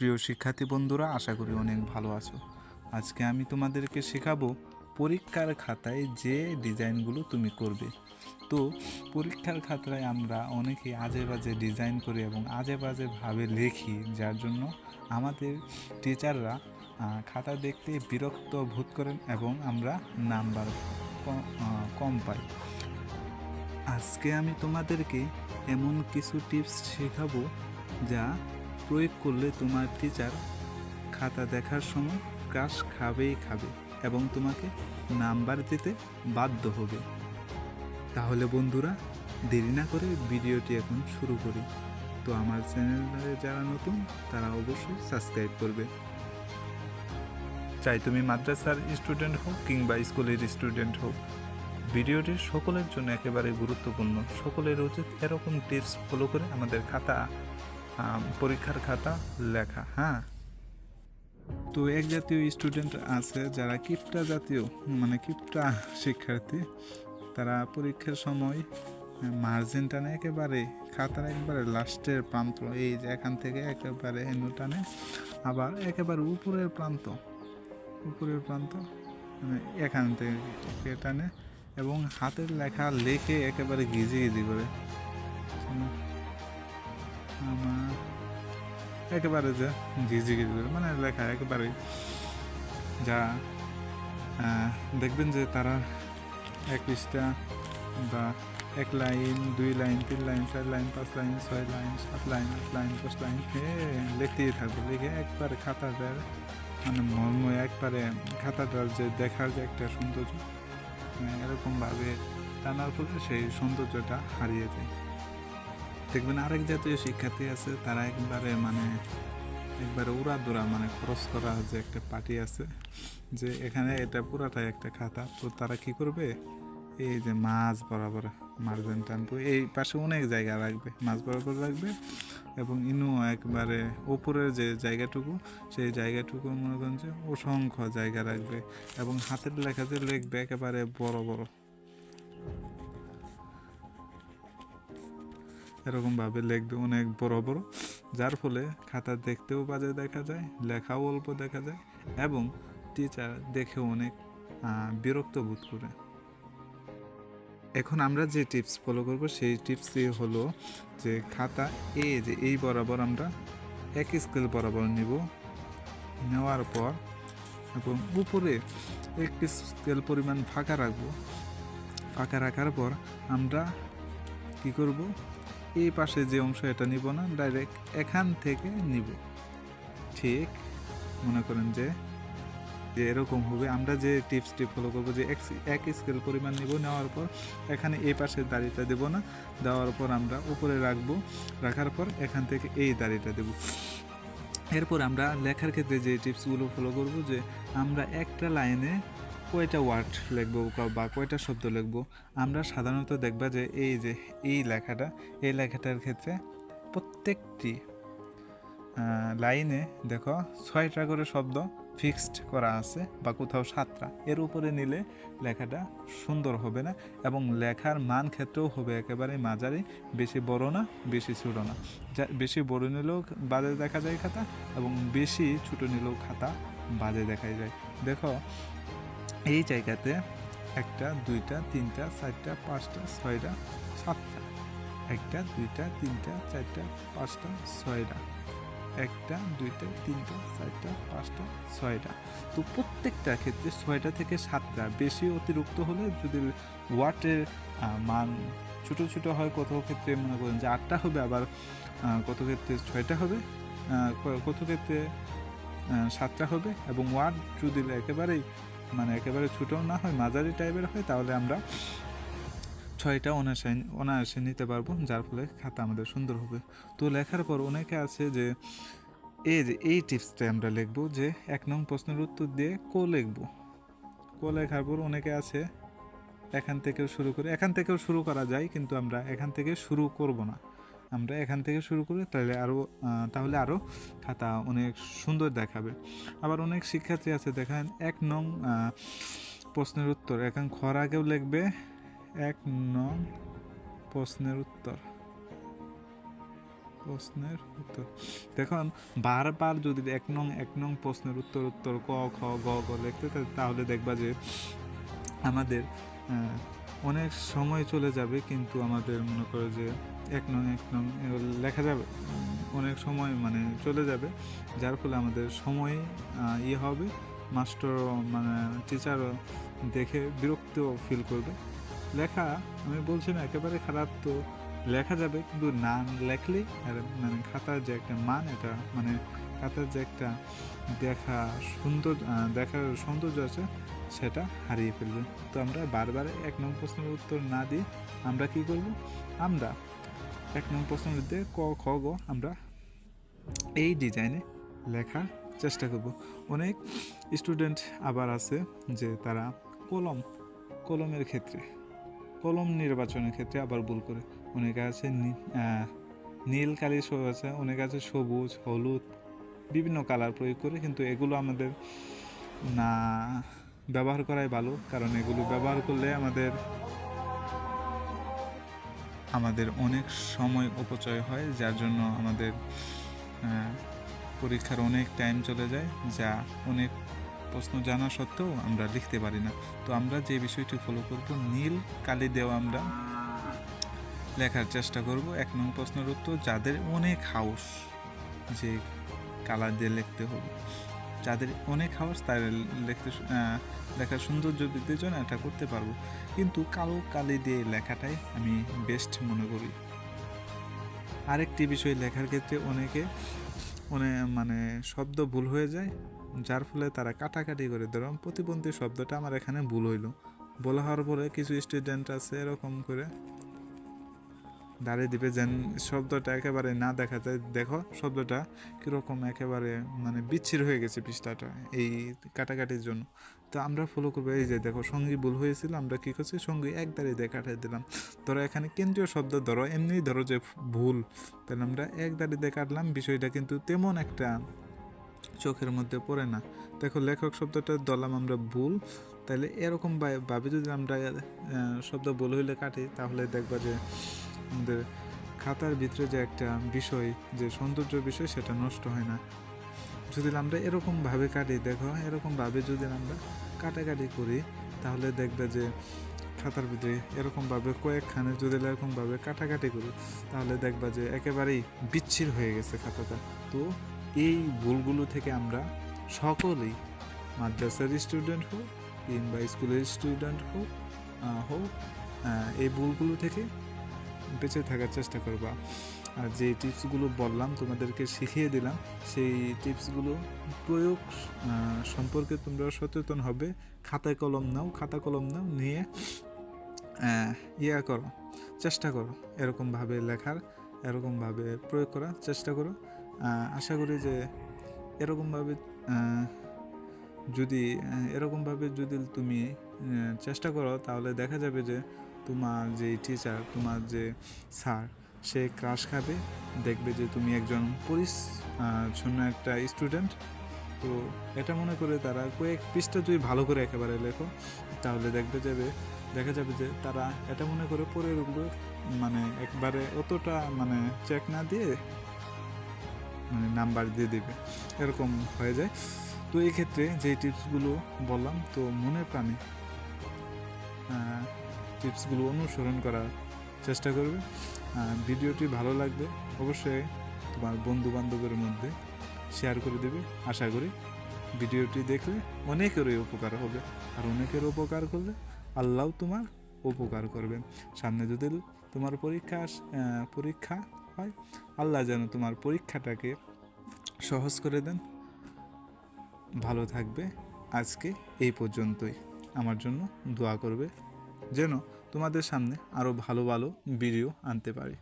প্রিয় শিক্ষার্থী বন্ধুরা, আশা করি অনেক ভালো আছো। আজকে আমি তোমাদেরকে শেখাবো পরীক্ষার খাতায় যে ডিজাইনগুলো তুমি করবে। তো পরীক্ষার খাতায় আমরা অনেকেই আজে বাজে ডিজাইন করি এবং আজে বাজেভাবে লিখি, যার জন্য আমাদের টিচাররা খাতা দেখতে বিরক্ত বোধ করেন এবং আমরা নাম্বার কম পাই। আজকে আমি তোমাদেরকে এমন কিছু টিপস শেখাবো যা প্রয়োগ করলে তোমার টিচার খাতা দেখার সময় ক্রাশ খাবেই খাবে এবং তোমাকে নাম্বার দিতে বাধ্য হবে। তাহলে বন্ধুরা, দেরি না করে ভিডিওটি এখন শুরু করি। তো আমার চ্যানেলে যারা নতুন, তারা অবশ্যই সাবস্ক্রাইব করবে। চাই তুমি মাদ্রাসার স্টুডেন্ট হোক কিংবা স্কুলের স্টুডেন্ট হোক ভিডিওটি সকলের জন্য একেবারে গুরুত্বপূর্ণ। সকলের উচিত এরকম টিপস ফলো করে আমাদের খাতা পরীক্ষার খাতা, লেখা হ্যাঁ? তো এক জাতীয় স্টুডেন্ট আছে যারা কিপটা জাতীয় মানে কিপটা শিক্ষার্থী। তারা পরীক্ষার সময় মার্জিন টানে একেবারে, খাতার একবারে লাস্টের প্রান্ত, এই যে এখান থেকে একেবারে হেনু টানে। আবার একেবারে উপরের প্রান্ত উপরের প্রান্ত মানে এখান থেকে টানে এবং হাতের লেখা লেখে একেবারে গিজি গিজি করে। আমার একেবারে যে গিজি করে মানে লেখা একেবারে যা দেখবেন যে তারা এক পৃষ্ঠা বা এক লাইন, দুই লাইন, তিন লাইন, চার লাইন, পাঁচ লাইন, ছয় লাইন, সাত লাইন, আট লাইন, দশ লাইন লিখতেই থাকবে। লিখে একবারে খাতাটার মানে মর্ময় একবারে খাতাটার যে দেখার যে একটা সৌন্দর্য মানে এরকমভাবে টানার ফলে সেই সৌন্দর্যটা হারিয়ে যায়। দেখবেন আরেক জাতীয় শিক্ষার্থী আছে, তারা একবারে মানে একবারে উড়া দুরা মানে খরচ করা যে একটা পার্টি আছে, যে এখানে এটা পুরাটাই একটা খাতা। তো তারা কি করবে? এই যে মাছ বরাবর মার্জিন টানবো, এই পাশে অনেক জায়গা রাখবে, মাছ বরাবর রাখবে এবং ইনু একবারে উপরের যে জায়গাটুকু, সেই জায়গাটুকু মনে করেন যে অসংখ্য জায়গা রাখবে এবং হাতের লেখা যে লিখবে একেবারে বড় বড়। এরকমভাবে লিখবে অনেক বড় বড়, যার ফলে খাতা দেখতেও বাজে দেখা যায়, লেখাও অল্প দেখা যায় এবং টিচার দেখেও অনেক বিরক্ত বোধ করে। এখন আমরা যে টিপস ফলো করব, সেই টিপসটি হলো যে খাতা এ যে এই বরাবর আমরা এক স্কেল বরাবর নিব। নেওয়ার পর এবং উপরে এক স্কেল পরিমাণ ফাঁকা রাখব। ফাঁকা রাখার পর আমরা কি করব? এই পাশে যে অংশ এটা নিব না ডাইরেক্ট এখান থেকে নিব। ঠিক, মনে করেন যে যে এরকম হবে। আমরা যে টিপসটি ফলো করব যে এক স্কেল পরিমাণ নিব, নেওয়ার পর এখানে এই পাশের দাড়িটা দেব না। দেওয়ার পর আমরা উপরে রাখব, রাখার পর এখান থেকে এই দাড়িটা দেব। এরপর আমরা লেখার ক্ষেত্রে যে টিপসগুলো ফলো করব যে আমরা একটা লাইনে কয়টা ওয়ার্ড লিখব বা কয়টা শব্দ লিখব? আমরা সাধারণত দেখবা যে এই যে, এই লেখাটা, এই লেখাটার ক্ষেত্রে প্রত্যেকটি লাইনে দেখো ছয়টা করে শব্দ ফিক্সড করা আছে বা কোথাও সাতটা। এর উপরে নিলে লেখাটা সুন্দর হবে না এবং লেখার মান ক্ষেত্রেও হবে একেবারে মাঝারি, বেশি বড় না, বেশি ছোট না। যা, বেশি বড় নিলেও বাজে দেখা যায় খাতা এবং বেশি ছোট নিলেও খাতা বাজে দেখা যায়। দেখো এই জায়গাতে একটা, দুইটা, তিনটা, চারটা, পাঁচটা, ছয়টা, সাতটা। একটা, দুইটা, তিনটা, চারটা, পাঁচটা, ছয়টা। একটা, দুইটা, তিনটা, চারটা, পাঁচটা, ছয়টা। তো প্রত্যেকটা ক্ষেত্রে ছয়টা থেকে সাতটা বেশি অতিরিক্ত হলে যদি ওয়াটের মান ছোট ছোট হয় কত ক্ষেত্রে মনে করেন যে আটটা হবে, আবার কত ক্ষেত্রে ছয়টা হবে কত ক্ষেত্রে সাতটা হবে এবং ওয়াট যদি একেবারেই মানে একেবারে ছোটও না হয়, মাঝারি টাইপের হয়, তাহলে আমরা ছয়টা অনায়াসে অনায়াসে নিতে পারব, যার ফলে খাতা আমাদের সুন্দর হবে। তো লেখার পর অনেকে আছে যে এই যে এই টিপসটা আমরা লিখব যে, এক নং প্রশ্নের উত্তর দিয়ে কো লিখব। কো লেখার পর অনেকে আছে, এখান থেকেও শুরু করে, এখান থেকেও শুরু করা যায়, কিন্তু আমরা এখান থেকে শুরু করব না। আমরা এখান থেকে শুরু করে, তাহলে আরও তাহলে আরও খাতা অনেক সুন্দর দেখাবে। আবার অনেক শিক্ষার্থী আছে, দেখেন, এক নং প্রশ্নের উত্তর। এখন খর আগেও লিখবে, এক নং প্রশ্নের উত্তর। প্রশ্নের উত্তর। দেখুন, বারবার যদি এক নং এক নং প্রশ্নের উত্তর উত্তর, ক, খ, গ গ লিখতে তাহলে দেখবা যে আমাদের অনেক সময় চলে যাবে, কিন্তু আমাদের মনে করো যে এক নং এক নং লেখা যাবে। অনেক সময় মানে চলে যাবে। যার ফলে আমাদের সময় ইয়ে হবে, মাস্টার মানে টিচারও দেখে বিরক্ত ফিল করবে। লেখা, আমি বলছি না, একেবারে খারাপ তো লেখা যাবে, কিন্তু না লেখলে আর মানে খাতার যে একটা মান, এটা মানে খাতার যে একটা দেখা সুন্দর দেখার সৌন্দর্য আছে, সেটা হারিয়ে ফেলবে। তো আমরা বারবার এক নং প্রশ্নের উত্তর না দিয়ে আমরা কি করব? আমরা এক নম্বর প্রশ্নের মধ্যে ক, খ, গ, আমরা এই ডিজাইনে লেখার চেষ্টা করব। অনেক স্টুডেন্ট আবার আছে যে তারা কলম, কলমের ক্ষেত্রে, কলম নির্বাচনের ক্ষেত্রে আবার ভুল করে। অনেকে আছে নীল কালি আছে, অনেকে আছে সবুজ, হলুদ, বিভিন্ন কালার প্রয়োগ করে, কিন্তু এগুলো আমাদের না ব্যবহার করাই ভালো, কারণ এগুলো ব্যবহার করলে আমাদের আমাদের অনেক সময় অপচয় হয়, যার জন্য আমাদের পরীক্ষার অনেক টাইম চলে যায়, যা অনেক প্রশ্ন জানা সত্ত্বেও আমরা লিখতে পারি না। তো আমরা যে বিষয়টি ফলো করব, নীল কালি দেওয়া আমরা লেখার চেষ্টা করব। এক নং প্রশ্নের উত্তর, যাদের অনেক হাউস যে কালার দিয়ে লিখতে হবে। যাদের অনেক হাউস তাদের লিখতে লেখার সৌন্দর্য বৃদ্ধির জন্য এটা করতে পারব। কিন্তু কালো কালি দিয়ে লেখাটাই আমি বেস্ট মনে করি। আরেকটি বিষয়, লেখার ক্ষেত্রে অনেকে অনেক মানে শব্দ ভুল হয়ে যায়, যার ফলে তারা কাটাকাটি করে। ধরুন, প্রতিবন্ধী শব্দটা আমার এখানে ভুল হইল। বলা হওয়ার পরে কিছু স্টুডেন্ট আছে এরকম করে দাঁড়িয়ে দিবে যেন শব্দটা একেবারে না দেখা যায়। দেখো, শব্দটা কীরকম একেবারে মানে বিচ্ছির হয়ে গেছে পৃষ্ঠাটা এই কাটাকাটির জন্য। তো আমরা ফলো করব, এই যে দেখো, সঙ্গী ভুল হয়েছিল, আমরা কী করছি? সঙ্গী এক দাঁড়িয়ে দিয়ে কাটাই দিলাম। ধরো, এখানে কেন্দ্রীয় শব্দ ধরো এমনি ধরো যে ভুল, তাহলে আমরা এক দাঁড়িয়ে দিয়ে কাটলাম। বিষয়টা কিন্তু তেমন একটা চোখের মধ্যে পড়ে না। দেখো, লেখক শব্দটা দলাম আমরা ভুল, তাহলে এরকম ভাবে- যদি আমরা শব্দ ভুল হইলে কাটি, তাহলে দেখবা যে আমাদের খাতার ভিতরে যে একটা বিষয়, যে সৌন্দর্য বিষয়, সেটা নষ্ট হয় না। যদি আমরা এরকম ভাবে কাটি, দেখো এরকম ভাবে যদি আমরা কাটাকাটি করি, তাহলে দেখবে যে খাতার ভিতরে এরকমভাবে কয়েকখানে যদি এরকমভাবে কাটাকাটি করি, তাহলে দেখবা যে একেবারেই বিচ্ছির হয়ে গেছে খাতাটা। তো এই ভুলগুলো থেকে আমরা সকলেই, মাদ্রাসার স্টুডেন্ট হোক কিংবা স্কুলের স্টুডেন্ট হোক হোক এই ভুলগুলো থেকে বেঁচে থাকার চেষ্টা করবা। আর যে টিপসগুলো বললাম, তোমাদেরকে শিখিয়ে দিলাম, সেই টিপসগুলো প্রয়োগ সম্পর্কে তোমরা সচেতন হবে। খাতায় কলম নাও, খাতা কলম নাও নিয়ে ইয়া করো, চেষ্টা করো। এরকমভাবে লেখার, এরকমভাবে প্রয়োগ করার চেষ্টা করো। আশা করি যে এরকমভাবে যদি এরকমভাবে যদি তুমি চেষ্টা করো, তাহলে দেখা যাবে যে তোমার যে টিচার তোমার যে স্যার সে ক্রাশ খাবে, দেখবে যে তুমি একজন পরিচ্ছন্ন একটা স্টুডেন্ট তো এটা মনে করে তারা কয়েক পৃষ্ঠা যদি ভালো করে একেবারে লেখো, তাহলে দেখবে যাবে, দেখা যাবে যে তারা এটা মনে করে পরের ওগুলো মানে একবারে অতটা মানে চেক না দিয়ে মানে নাম্বার দিয়ে দেবে। এরকম হয়ে যায়। তো এই ক্ষেত্রে যে টিপসগুলো বললাম, তো মনে প্রাণে টিপসগুলো অনুসরণ করার চেষ্টা করবে। ভিডিওটি ভালো লাগবে অবশ্যই তোমার বন্ধু বান্ধবের মধ্যে শেয়ার করে দেবে। আশা করি ভিডিওটি দেখলে অনেকেরই উপকার হবে। আর অনেকের উপকার করলে আল্লাহ তোমার উপকার করবে। সামনে যদি তোমার পরীক্ষা পরীক্ষা হয়, আল্লাহ যেন তোমার পরীক্ষাটাকে সহজ করে দেন। ভালো থাকবে। আজকে এই পর্যন্তই। আমার জন্য দোয়া করবে। যেন তোমাদের সামনে আরও ভালো ভালো ভিডিও আনতে পারি।